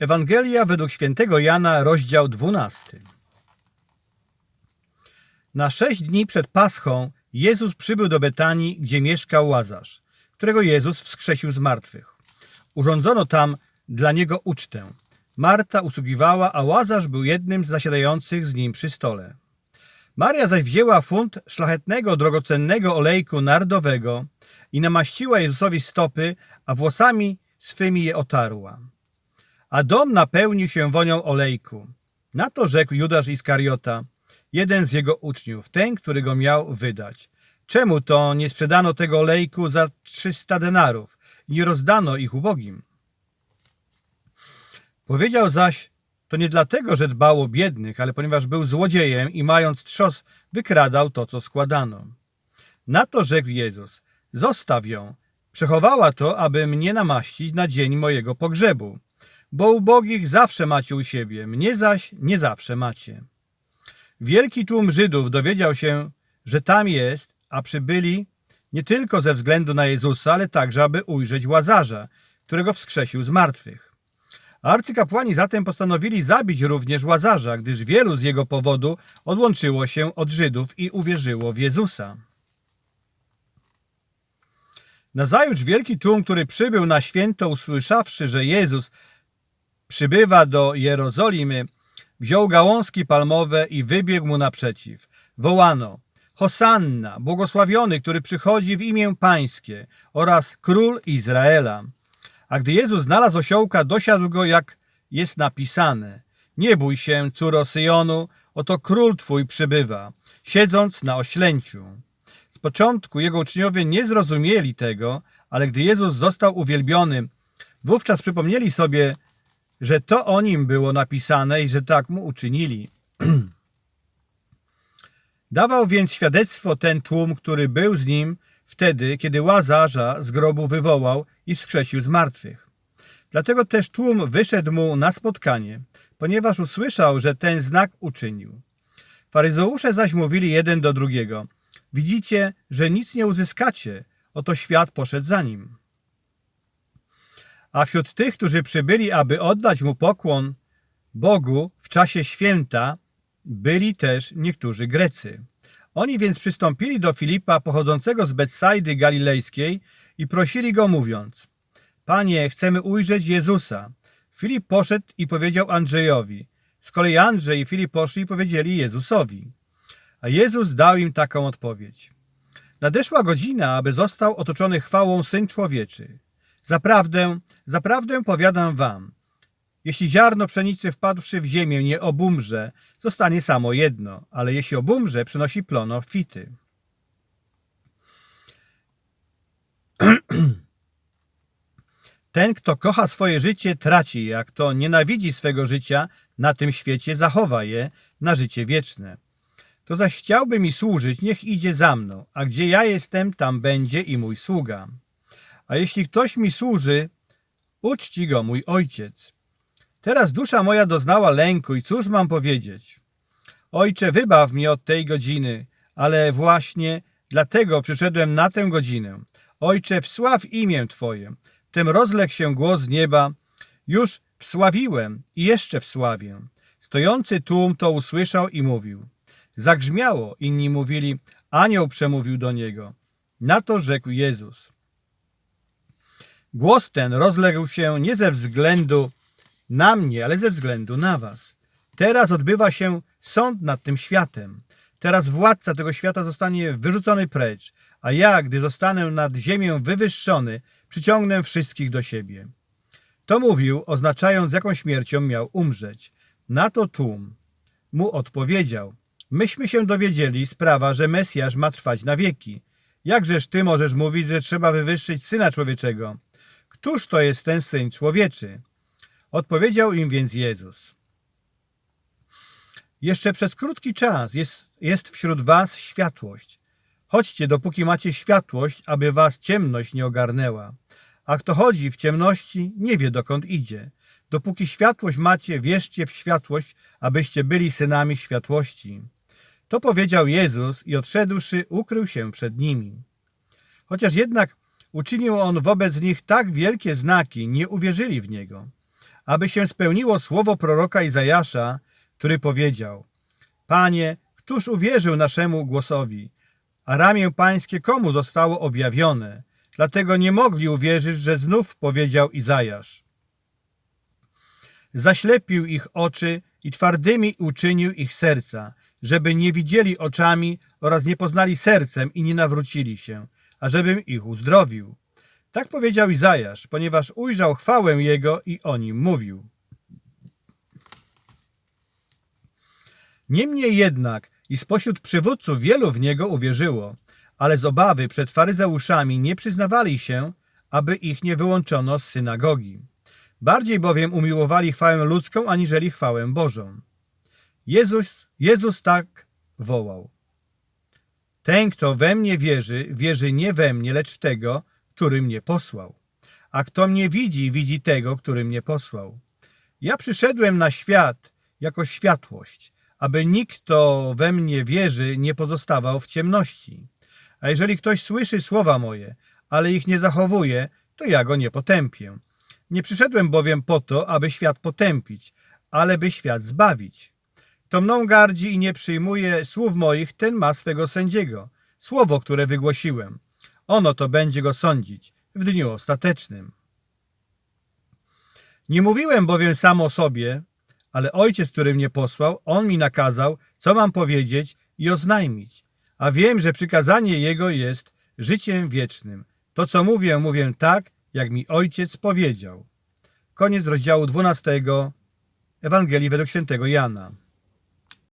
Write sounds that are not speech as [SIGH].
Ewangelia według świętego Jana, rozdział 12. Na sześć dni przed Paschą Jezus przybył do Betanii, gdzie mieszkał Łazarz, którego Jezus wskrzesił z martwych. Urządzono tam dla niego ucztę. Marta usługiwała, a Łazarz był jednym z zasiadających z nim przy stole. Maria zaś wzięła funt szlachetnego, drogocennego olejku nardowego i namaściła Jezusowi stopy, a włosami swymi je otarła. A dom napełnił się wonią olejku. Na to rzekł Judasz Iskariota, jeden z jego uczniów, ten, który go miał wydać. Czemu to nie sprzedano tego olejku za 300 denarów nie rozdano ich ubogim? Powiedział zaś, to nie dlatego, że dbał o biednych, ale ponieważ był złodziejem i mając trzos, wykradał to, co składano. Na to rzekł Jezus, zostaw ją, przechowała to, aby mnie namaścić na dzień mojego pogrzebu, bo ubogich zawsze macie u siebie, mnie zaś nie zawsze macie. Wielki tłum Żydów dowiedział się, że tam jest, a przybyli nie tylko ze względu na Jezusa, ale także, aby ujrzeć Łazarza, którego wskrzesił z martwych. Arcykapłani zatem postanowili zabić również Łazarza, gdyż wielu z jego powodu odłączyło się od Żydów i uwierzyło w Jezusa. Nazajutrz wielki tłum, który przybył na święto, usłyszawszy, że Jezus przybywa do Jerozolimy, wziął gałązki palmowe i wybiegł mu naprzeciw. Wołano, Hosanna, błogosławiony, który przychodzi w imię Pańskie oraz Król Izraela. A gdy Jezus znalazł osiołka, dosiadł go, jak jest napisane. Nie bój się, córo Syjonu, oto Król Twój przybywa, siedząc na oślęciu. Z początku jego uczniowie nie zrozumieli tego, ale gdy Jezus został uwielbiony, wówczas przypomnieli sobie, że to o nim było napisane i że tak mu uczynili. [CLEARS THROAT] Dawał więc świadectwo ten tłum, który był z nim wtedy, kiedy Łazarza z grobu wywołał i wskrzesił z martwych. Dlatego też tłum wyszedł mu na spotkanie, ponieważ usłyszał, że ten znak uczynił. Faryzeusze zaś mówili jeden do drugiego: Widzicie, że nic nie uzyskacie, oto świat poszedł za nim. A wśród tych, którzy przybyli, aby oddać mu pokłon Bogu w czasie święta, byli też niektórzy Grecy. Oni więc przystąpili do Filipa pochodzącego z Betsaidy Galilejskiej i prosili go mówiąc Panie, chcemy ujrzeć Jezusa. Filip poszedł i powiedział Andrzejowi. Z kolei Andrzej i Filip poszli i powiedzieli Jezusowi. A Jezus dał im taką odpowiedź. Nadeszła godzina, aby został otoczony chwałą Syn Człowieczy. Zaprawdę, zaprawdę powiadam wam, jeśli ziarno pszenicy wpadłszy w ziemię nie obumrze, zostanie samo jedno, ale jeśli obumrze, przynosi plon obfity. [CLEARS THROAT] Ten, kto kocha swoje życie, traci je, a kto nienawidzi swego życia na tym świecie, zachowa je na życie wieczne. To zaś chciałby mi służyć, niech idzie za mną, a gdzie ja jestem, tam będzie i mój sługa. A jeśli ktoś mi służy, uczci go mój ojciec. Teraz dusza moja doznała lęku i cóż mam powiedzieć? Ojcze, wybaw mnie od tej godziny, ale właśnie dlatego przyszedłem na tę godzinę. Ojcze, wsław imię Twoje. Wtem rozległ się głos z nieba. Już wsławiłem i jeszcze wsławię. Stojący tłum to usłyszał i mówił. Zagrzmiało, inni mówili, anioł przemówił do niego. Na to rzekł Jezus. Głos ten rozległ się nie ze względu na mnie, ale ze względu na was. Teraz odbywa się sąd nad tym światem. Teraz władca tego świata zostanie wyrzucony precz, a ja, gdy zostanę nad ziemię wywyższony, przyciągnę wszystkich do siebie. To mówił, oznaczając, jaką śmiercią miał umrzeć. Na to tłum mu odpowiedział. Myśmy się dowiedzieli sprawa, że Mesjasz ma trwać na wieki. Jakżeż ty możesz mówić, że trzeba wywyższyć Syna Człowieczego? Któż to jest ten Syn Człowieczy? Odpowiedział im więc Jezus. Jeszcze przez krótki czas jest, jest wśród was światłość. Chodźcie, dopóki macie światłość, aby was ciemność nie ogarnęła. A kto chodzi w ciemności, nie wie dokąd idzie. Dopóki światłość macie, wierzcie w światłość, abyście byli synami światłości. To powiedział Jezus i odszedłszy, ukrył się przed nimi. Chociaż jednak uczynił on wobec nich tak wielkie znaki, nie uwierzyli w niego. aby się spełniło słowo proroka Izajasza, który powiedział Panie, któż uwierzył naszemu głosowi? A ramię pańskie komu zostało objawione? Dlatego nie mogli uwierzyć, że znów powiedział Izajasz. Zaślepił ich oczy i twardymi uczynił ich serca, żeby nie widzieli oczami oraz nie poznali sercem i nie nawrócili się, ażebym ich uzdrowił. Tak powiedział Izajasz, ponieważ ujrzał chwałę Jego i o nim mówił. Niemniej jednak i spośród przywódców wielu w Niego uwierzyło, ale z obawy przed faryzeuszami nie przyznawali się, aby ich nie wyłączono z synagogi. Bardziej bowiem umiłowali chwałę ludzką, aniżeli chwałę Bożą. Jezus, Jezus tak wołał. Ten, kto we mnie wierzy, wierzy nie we mnie, lecz w tego, który mnie posłał. A kto mnie widzi, widzi tego, który mnie posłał. Ja przyszedłem na świat jako światłość, aby nikt, kto we mnie wierzy, nie pozostawał w ciemności. A jeżeli ktoś słyszy słowa moje, ale ich nie zachowuje, to ja go nie potępię. Nie przyszedłem bowiem po to, aby świat potępić, ale by świat zbawić. Kto mną gardzi i nie przyjmuje słów moich, ten ma swego sędziego. Słowo, które wygłosiłem. Ono to będzie go sądzić w dniu ostatecznym. Nie mówiłem bowiem sam o sobie, ale ojciec, który mnie posłał, on mi nakazał, co mam powiedzieć i oznajmić. A wiem, że przykazanie jego jest życiem wiecznym. To, co mówię, mówię tak, jak mi ojciec powiedział. Koniec rozdziału 12 Ewangelii według świętego Jana.